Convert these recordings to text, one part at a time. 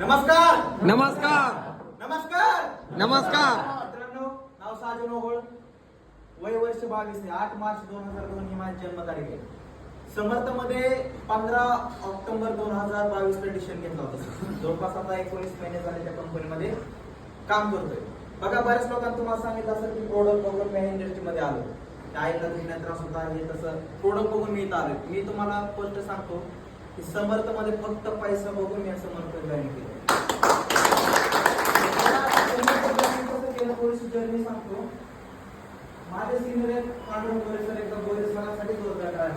नमस्कार! नमस्कार! नमस्कार! नमस्कार! मित्रांनो नाव साजन ओहोळ वय वर्ष बावीस आहे. आठ मार्च दोन हजार दोन ही माझी जन्मतारीख आहे. समर्थमध्ये पंधरा ऑक्टोबर दोन हजार बावीस ला डिसिजन घेतला होता. जवळपास आता एकोणीस महिने झाले त्या कंपनीमध्ये काम करतोय. बघा बऱ्याच लोकांना तुम्हाला सांगितलं असेल की प्रोडक्ट बघून मी इंडस्ट्रीमध्ये आलो त्या आईला दुखण्यात त्रास होता हे तसं. प्रोडक्ट बघून मी इथं आलोय. मी तुम्हाला स्पष्ट सांगतो की समर्थमध्ये फक्त पैसा बघून मी समर्थ जॉईन केलं थोडीशी जर्नी सांगतो माझे सिनियर आहेत पांडुरंग गोरे सर एकदा गोरे सरांसाठी जोरदार आहे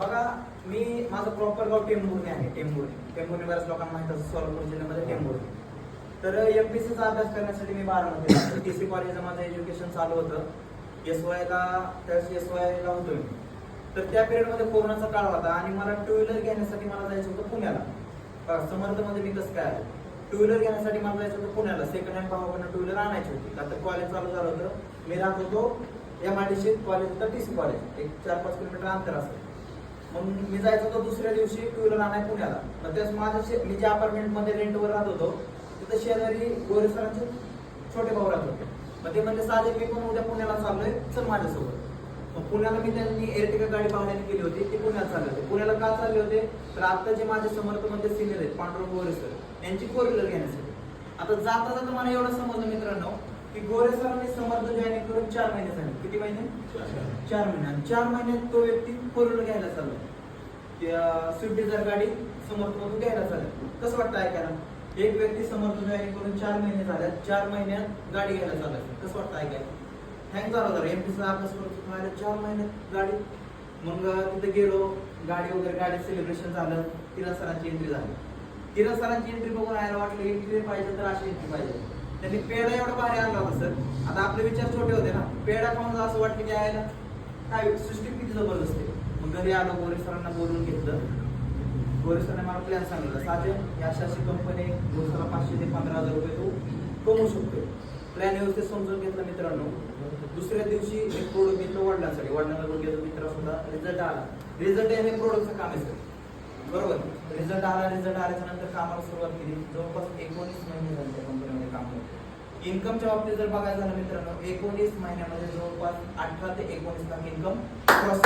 बघा मी माझं प्रॉपर गाव टेंभुर्णी आहे टेंभुर्णी. टेंभुर्णी बऱ्याच लोकांना माहीत असतं सोलापूर जिल्ह्यामध्ये टेंभुर्णी. तर एमपीसीचा अभ्यास करण्यासाठी मी बारामती टी सी कॉलेजला माझं एज्युकेशन चालू होतं. एस वायला त्यावेळेस एस वायला होतो मी. तर त्या पिरियडमध्ये कोरोनाचा काळ होता आणि मला टू व्हीलर घेण्यासाठी मला जायचं होतं पुण्याला. समर्थमध्ये मी कसं काय आलो टू व्हीलर घेण्यासाठी मला जायचं होतं पुण्याला. सेकंड हँड भावाकडनं टू व्हीलर आणायची होती. का तर कॉलेज चालू झालं होतं. मी राहत होतो M I D C college होतं टी सी कॉलेज एक चार पाच किलोमीटर अंतर असतं. मग मी जायचं होतं दुसऱ्या दिवशी टू व्हीलर आणाय पुण्याला. मग त्याच माझ्या शे- मी ज्या अपार्टमेंटमध्ये रेंटवर राहत होतो तिथं शेजारी गोरेसरांचे छोटे भाऊ राहत होते. मग ते म्हणजे साधे मी पण उद्या पुण्याला चाललोय. चल माझ्यासोबत. मग पुण्याला मी त्यांनी एअरटिका गाडी पाहण्याने केली होती ते पुण्यात चालले होते. पुण्याला का चालले होते? तर आता जे माझे समर्थमध्ये सिनियर आहेत पांडुरंग गोरे सर यांची फोर व्हीलर घेण्यासाठी. आता जाता जाता मला एवढं समजलं मित्रांनो की गोरे सरांनी समर्थ जॉईनिंग करून चार महिने झाले. किती महिने? चार महिने. आणि चार महिन्यात तो व्यक्ती फोर व्हीलर घ्यायला चालला. स्विफ्ट डिझायर गाडी समर्थ मधून घ्यायला चालला. कसं वाटतं ऐकायला? एक व्यक्ती समर्थ जॉईनिंग करून चार महिने झाल्या चार महिन्यात गाडी घ्यायला चालला. कसं वाटतं ऐकायला? हँग झाला जरा. एमपीचा अभ्यास करतो माझ्या चार महिन्यात गाडी. मग तिथे गेलो. गाडी वगैरे गाडी सेलिब्रेशन झालं. तिला सरांची एंट्री झाली. तिला सरांची एंट्री बघून यायला वाटलं एंट्री पाहिजे तर अशी एंट्री पाहिजे. त्यांनी पेढा एवढा भारी आणला होता सर. आता आपले विचार छोटे होते ना. पेढा खाऊन असं वाटलं की यायला काय सृष्टी किती जबरदस्त आहे. मग घरी आलो गोरे सरांना बोलून घेतलं. गोरे सरांनी मला प्लॅन सांगितलं साजन या अशी अशी कंपनी दिवसाला पाचशे ते पंधरा हजार रुपये तू कमवू शकतो प्लॅन व्यवस्थित समजून घेतलं मित्रांनो. दुसऱ्या दिवशी एक प्रोडक्ट घेतलं वडिलांसाठी वडिलांना बोलून घेतलं मित्र सुद्धा रिझल्ट आला रिझल्ट हे प्रोडक्टचं काम आहे सर बरोबर? रिझल्ट आला रिझल्ट आल्याच्यानंतर कामाला सुरुवात केली. जवळपास एकोणीस महिने झाले त्या कंपनीमध्ये काम करतो इन्कमच्या बाबतीत जर बघायचं झालं मित्रांनो एकोणीस महिन्यामध्ये जवळपास अठरा ते एकोणीस लाख इन्कम क्रॉस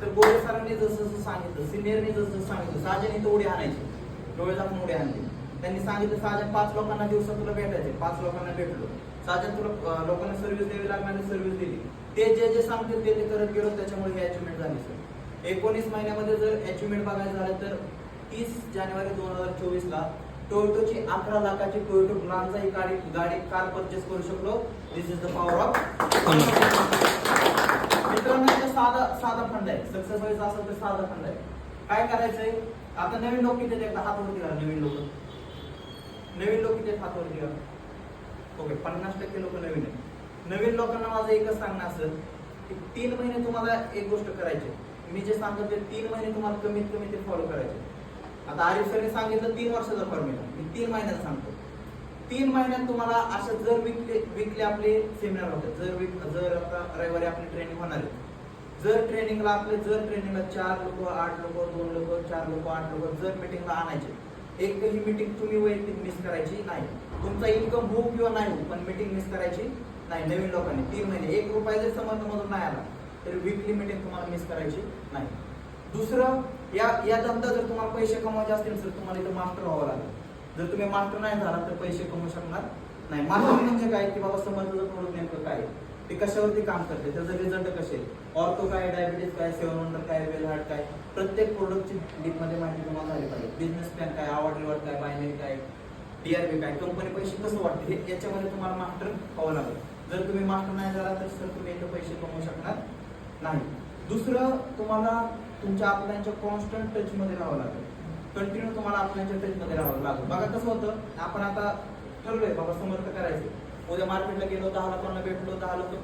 तर गोरे सरांनी जसं जसं सांगितलं सिनियरने जसं सांगितलं साजेने तो उडी आणायची. डोळे दाखवून उडी आणली. त्यांनी सांगितलं साजन पाच लोकांना दिवसात तुला भेटायचे. पाच लोकांना भेटलो. साजन तुला लोकांना सर्व्हिस द्यावी लागणारी सर्व्हिस दिली. ते जे जे सांगतील ते ते करत गेलो त्याच्यामुळे ही अचिव्हमेंट झाली सर एकोणीस महिन्यामध्ये जर अचिव्हमेंट बघायचं झालं तर तीस जानेवारी दोन हजार चोवीस ला टोयोटोची अकरा लाखाची टोयोटो ग्लांजा ही गाडी गाडी कार परचेस करू शकलो. This is the power of मित्रांनो साधा साधा फंड आहे सक्सेस व्हायचं असेल तर साधा फंड आहे. काय करायचंय? आता नवीन लोक किती हात एकदा नवीन लोक. नवीन लोक किती आहेत? वर करा ओके पन्नास टक्के लोक नवीन आहेत. नवीन लोकांना माझं एकच सांगणं असं की तीन महिने तुम्हाला एक गोष्ट करायची मी जे सांगतो ते तीन महिने तुम्हाला कमीत कमी ते फॉलो करायचे आता आरिफ सरने सांगितलं तीन वर्षाचा फॉर्म्युला मी तीन महिन्यात सांगतो. तीन महिन्यात तुम्हाला असं जर विकले विकले आपले सेमिनार होते. जर विक जर आता रविवारी आपली ट्रेनिंग होणार आहे. जर ट्रेनिंगला आपले जर ट्रेनिंगला चार लोक आठ लोक दोन लोक चार लोक आठ लोक जर मिटिंगला आणायचे एकही मिटिंग तुम्ही वैयक्तिक मिस करायची नाही. तुमचा इन्कम होऊ किंवा नाही होऊ पण मिटिंग मिस करायची नाही. नवीन लोकांनी तीन महिने एक रुपया जर समर्थमधून नाही आला तरी वीकली मिटिंग तुम्हाला मिस करायची नाही. दुसरं या या धंदा जर तुम्हाला पैसे कमवायचे असतील तर तुम्हाला इथं मास्टर व्हावं लागेल. जर तुम्ही मास्टर नाही झाला तर पैसे कमवू शकणार नाही. मास्टर म्हणजे काय? की बाबा समजलं थोडं नेमकं काय ते कशावरती काम करते? त्याचा रिझल्ट कसे? ऑर्थो काय डायबिटीज काय सेवन वंडर काय वेल हार्ट काय? प्रत्येक प्रोडक्टची डीपमध्ये माहिती तुम्हाला झाली पाहिजे. बिझनेस प्लॅन काय आवड निवड काय बायनरी काय डीआरबी काय कंपनी पैसे कसं वाटते हे याच्यामध्ये तुम्हाला मास्टर व्हावं लागेल. जर तुम्ही मास्टर नाही झाला तर सर तुम्ही इथं पैसे कमवू शकणार नाही. दुसरं तुम्हाला तुमच्या आपल्याच्या कॉन्स्टंट टच मध्ये राहावं लागेल. कंटिन्यू तुम्हाला आपल्याच्या टच मध्ये राहावं लागेल. बघा कसं होतं आपण आता ठरलोय बाबा समर्थ करायचं उद्या मार्केटला गेलो दहा लोकांना भेटलो दहा लोक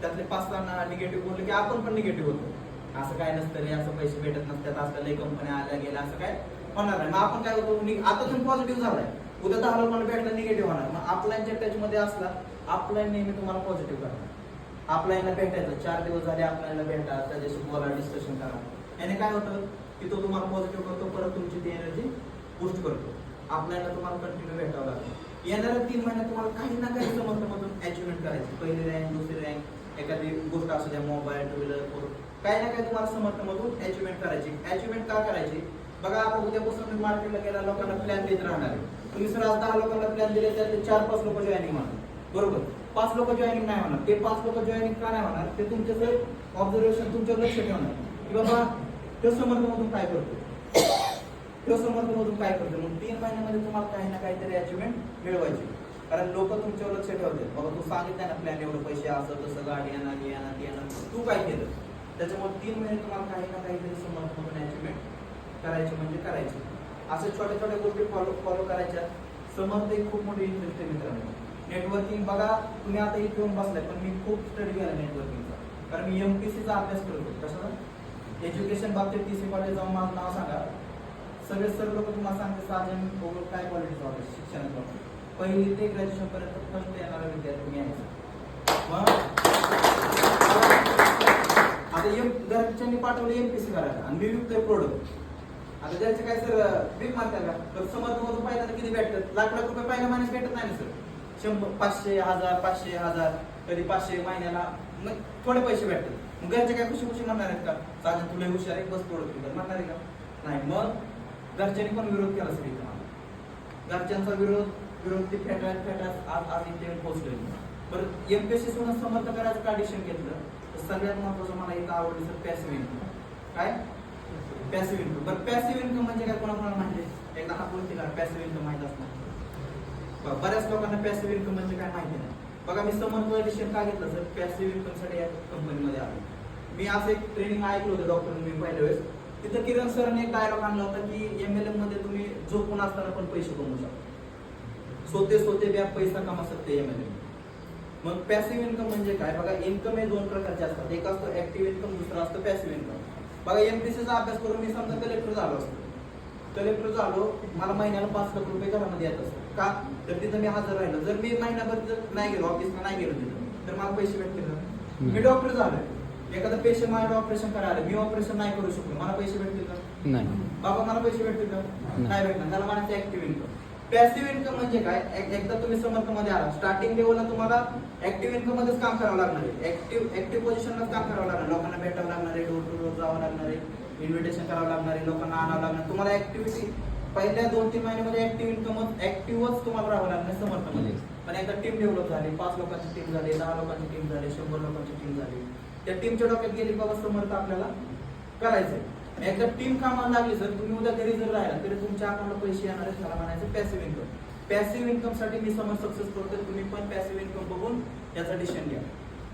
त्यातले पाच जणांना निगेटिव्ह बोलले की आपण पण निगेटिव्ह होतो. असं काय नसतं रे असं पैसे भेटत नसतात असं लई कंपन्या आल्या गेल्या असं काय होणार नाही. मग आपण काय होतो आता तुम्ही पॉझिटिव्ह झालाय. उद्या दहा लोकांना भेटलं निगेटिव्ह होणार. मग ऑफलाईनच्या टचमध्ये असला ऑफलाईन नेहमी तुम्हाला पॉझिटिव्ह करणार. आपल्याला भेटायचं. चार दिवस झाले आपल्याला भेटा त्याच्याशी बोला डिस्कशन करा. याने काय होतं की तो तुम्हाला पॉझिटिव्ह करतो परत तुमची ती एनर्जी बूस्ट करतो. आपल्याला तुम्हाला कंटिन्यू भेटावं लागतं. येणाऱ्या तीन महिन्यात तुम्हाला काही ना काही समर्थमधून अचिव्हमेंट करायची. पहिली रँक दुसरी रँक एखादी गोष्ट असू द्या मोबाईल टू व्हीलर फोर काही ना काही तुम्हाला समर्थमधून अचिव्हमेंट करायची. अचिव्हमेंट का करायची? बघा आता उद्यापासून मार्केटला गेला लोकांना प्लॅन देत राहणार आहे. तुम्ही सर आज दहा लोकांना प्लॅन दिले तर चार पाच लोक जॉईनिंग होणार. बरोबर? पाच लोक जॉईनिंग नाही होणार. ते पाच लोक जॉईनिंग का नाही होणार? ते तुमचं सर ऑब्झर्वेशन तुमच्या लक्ष ठेवणार. की बाबा तो समर्थमधून काय करतो तो समर्थमधून काय करतो? मग तीन महिन्यामध्ये तुम्हाला काही ना काहीतरी अचिव्हमेंट मिळवायची. कारण लोक तुमच्यावर लक्ष ठेवतात. बाबा तू सांगितलं ना प्लॅन एवढं पैसे असं तसं गाडी आणा हे आणा ते आणा. तू काय केलं? त्याच्यामुळे तीन महिने तुम्हाला काही ना काहीतरी समर्थमधून अचिव्हमेंट करायचे म्हणजे करायचे. असे छोट्या छोट्या गोष्टी फॉलो फॉलो करायच्या. समर्थ एक खूप मोठी इंटरेस्ट आहे मित्रांनो. नेटवर्किंग बघा तुम्ही आता इथे येऊन बसलाय पण मी खूप स्टडी केला नेटवर्किंगचा कारण मी एमपीसीचा अभ्यास करतो कशाचा एज्युकेशन बाबतीत टी सी कॉलेज जाऊन माझं नाव सांगा. सगळे सर लोक तुम्हाला सांगते साधन बघून काय क्वालिटीचं चालू शिक्षणाचं वाटतं पहिली ते ग्रॅज्युएशन पर्यंत फर्स्ट येणारा विद्यार्थी मी आहे. मग? आता एम घरच्यांनी पाठवलं एम पी सी करायला आणि मी विकतोय प्रोडक्ट आता ज्याचे काय सर बिल मानतात का? तर समर्थ मधून पाहिजे किती भेटतात? लाख लाख रुपये पहिल्या माणूस भेटत नाही सर शंभर पाचशे हजार पाचशे हजार कधी पाचशे महिन्याला मग थोडे पैसे भेटतात. मग घरचे काय खुशी खुशी म्हणणार आहेत का? साधन तुला हुशार आहे बस प्रोडक्ट विकत म्हणणार आहे का? नाही मग? घरच्यांनी पण विरोध केला सर इथं. मला घरच्यांचा विरोध विरोध ते फेटाळत फेटाळत आज आज इथे पोहोचले. बरं एमपीएससी सोडून समर्थ करायचं का डिसिशन घेतलं? तर सगळ्यात महत्वाचं मला इथं आवडलं सर पॅसिव्ह इन्कम काय? पॅसिव्ह इन्कम बरं पॅसिव्ह इन्कम म्हणजे काय? कोणाकोणाला माहिती आहे? एकदा हा बोलते का पॅसिव्ह इन्कम माहीत असणार. बऱ्याच लोकांना पॅसिव्ह इन्कम म्हणजे काय माहिती नाही. बघा मी समर्थ डिसिशन का घेतलं सर? पॅसिव्ह इन्कमसाठी या कंपनीमध्ये आलो. मी असं एक ट्रेनिंग ऐकलं होतं डॉक्टर मी पहिल्या वेळेस. तिथं किरण सरांनी एक डायलॉग आणला होता की एम एल एममध्ये तुम्ही झोपून असताना पण पैसे कमवू शकता? सोते सोते व्याप पैसा कमा सकते एम एल एम मग पॅसिव्ह इन्कम म्हणजे काय? बघा इन्कम हे दोन प्रकारचे असतात. एक असतो ऍक्टिव्ह इन्कम दुसरा असतो पॅसिव्ह इन्कम बघा एमपीसीचा अभ्यास करून मी समजा कलेक्टर झालो असतो. कलेक्टर झालो मला महिन्याला पाच लाख रुपये घरामध्ये येत असतात. का? तर तिथं मी हजर राहिलो. जर मी महिनाभर जर नाही गेलो ऑफिसला नाही गेलो तिथं तर मला पैसे भेटतील मी डॉक्टर झालोय. एखादा पेशंट माझ्या ऑपरेशन करायला मी ऑपरेशन नाही करू शकलो. मला पैसे भेटतील का? नाही. बाबा मला पैसे भेटतील का? नाही. भेटणार. त्याला म्हणायचं ऍक्टिव्ह इन्कम पॅसिव्ह इन्कम म्हणजे काय? एक- एकदा तुम्ही समर्थमध्ये आला स्टार्टिंग लेवलला तुम्हाला ऍक्टिव्ह इन्कम मध्येच काम करावं लागणार आहे. ऍक्टिव्ह ऍक्टिव्ह पोझिशनलाच काम करावं लागणार लोकांना भेटावं लागणार आहे डोर टू डोर जावं लागणार आहे इन्व्हिटेशन करावं लागणार आहे लोकांना आणावं लागणार तुम्हाला ऍक्टिव्हिटी पहिल्या दोन तीन महिन्यामध्ये ऍक्टिव्ह इन्कम ऍक्टिव्हच तुम्हाला राहावं लागणार समर्थमध्ये. पण एकदा टीम डेव्हलप झाली. पाच लोकांची टीम झाली दहा लोकांची टीम झाली शंभर लोकांची टीम झाली. त्या टीमच्या डोक्यात गेली बाबा समर्थ आपल्याला करायचंय. एकदा टीम कामाला लागली सर तुम्ही उद्या घरी जर राहिला तरी तुमच्या अकाउंटला पैसे येणार त्याला म्हणायचं पॅसिव्ह इन्कम पॅसिव्ह इन्कमसाठी मी समज सक्सेस करतोय तुम्ही पण पॅसिव्ह इन्कम बघून याचा डिसिशन घ्या.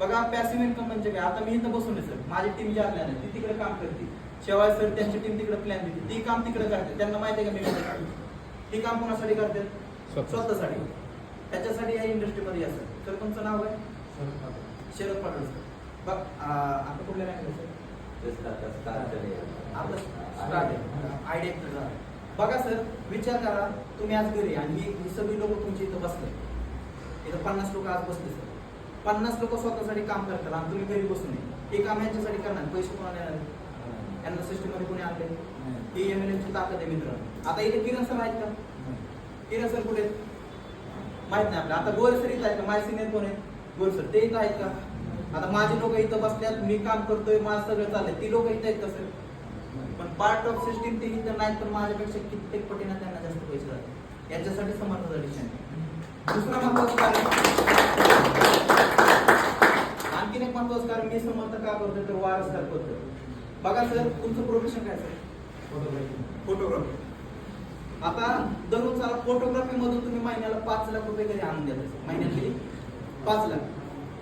बघा पॅसिव्ह इन्कम म्हणजे काय? आता मी इथं बसून सर माझी टीम जी आपल्याला ती तिकडे काम करते. शेवाय सर त्यांची टीम तिकडे प्लॅन देते. ती काम तिकडे करते. त्यांना माहिती आहे का मी ती काम कोणासाठी करते? स्वतः. स्वतःसाठी. त्याच्यासाठी या इंडस्ट्रीमध्ये असं सर तुमचं नाव आहे शरद पाटील. सर आता कुठल्या आयडिया बघा सर विचार करा तुम्ही आज घरी आणि ही ही सगळी लोक तुमची इथं बसले. इथं पन्नास लोक आज बसले सर पन्नास लोक स्वतःसाठी काम करतात आणि तुम्ही घरी बसून हे काम यांच्यासाठी करणार पैसे कोणाला येणार? यांना सिस्टममध्ये कोणी आणले ही एम एल ची ताकद आहे मित्र आता इथे किरण सर आहेत का? किरण सर कुठे आहेत? माहीत नाही आपल्याला. आता गोल सर इथं आहेत का? माझे सिनियर कोण आहेत? गोल सर ते इथं आहेत का? आता माझी लोक इथं बसल्यात मी काम करतोय माझं सगळं चाललंय. ती लोक इथं का सर पण पार्ट ऑफ सिस्टीम ते इथं नाहीत पण माझ्यापेक्षा कित्येक पटीनं त्यांना जास्त पैसे जातात यांच्यासाठी समर्थ डिसिशन दुसरा महत्वाचं कारण. आणखीन एक महत्वाचं कारण मी समर्थ का करतोय? तर वारसदार करतोय? बघा सर तुमचं प्रोफेशन काय सर? फोटोग्राफी आता दररोज फोटोग्राफी मधून तुम्ही महिन्याला पाच लाख रुपये घरी आणून सर महिन्यात पाच लाख.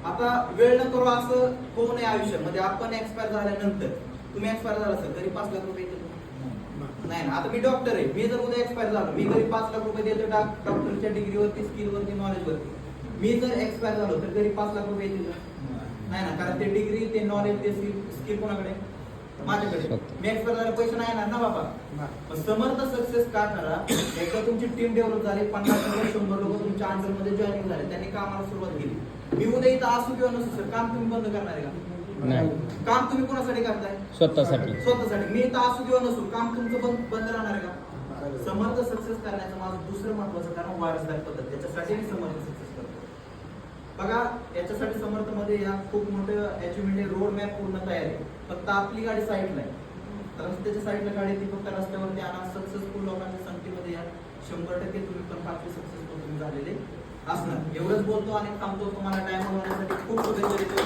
आता वेळ न करू असं होऊ नये आयुष्यामध्ये म्हणजे आपण एक्सपायर झाल्यानंतर. तुम्ही एक्सपायर झाला असेल तरी पाच लाख रुपये येतील नाही ना आता मी डॉक्टर आहे. मी जर उद्या एक्सपायर झालो मी तरी पाच लाख रुपये देतो डॉक्टरच्या डिग्रीवरती स्किलवरती नॉलेजवरती मी जर एक्सपायर झालो तर तरी पाच लाख रुपये येतील नाही ना कारण ते डिग्री ते नॉलेज ते स्किल कोणाकडे? माझ्याकडे. मी एक्सपायर झाले पैसे नाही येणार ना बाबा. मग समर्थ सक्सेस का करा एकदा तुमची टीम डेव्हलप झाली पन्नास लोक शंभर लोक तुमच्या अंडरमध्ये जॉईनिंग झाले त्यांनी कामाला सुरुवात केली. मी उद्या इथं असू किंवा नसू सर काम तुम्ही बंद करणार आहे का? नाही. काम तुम्ही कोणासाठी करताय? स्वतःसाठी. स्वतःसाठी. मी तर असू किंवा नसू काम तुमचं बंद बंद राहणार आहे का? समर्थ सक्सेस करण्याचं माझं दुसरं महत्वाचं कारण वारसदार पद्धत. त्याच्यासाठी समर्थ बघा याच्यासाठी समर्थमध्ये या खूप मोठं अचिव्हमेंट रोड मॅप पूर्ण तयार आहे. फक्त आपली गाडी साईडला आहे रस्त्याच्या साईडला गाडी ती फक्त रस्त्यावरती आणा. सक्सेसफुल लोकांच्या संख्येमध्ये या. शंभर टक्के तुम्ही पण पाचवी सक्सेसफुल तुम्ही झालेले असणार. एवढंच बोलतो आणि थांबतो. तुम्हाला टाइम होण्यासाठी खूप शुभेच्छा देतो.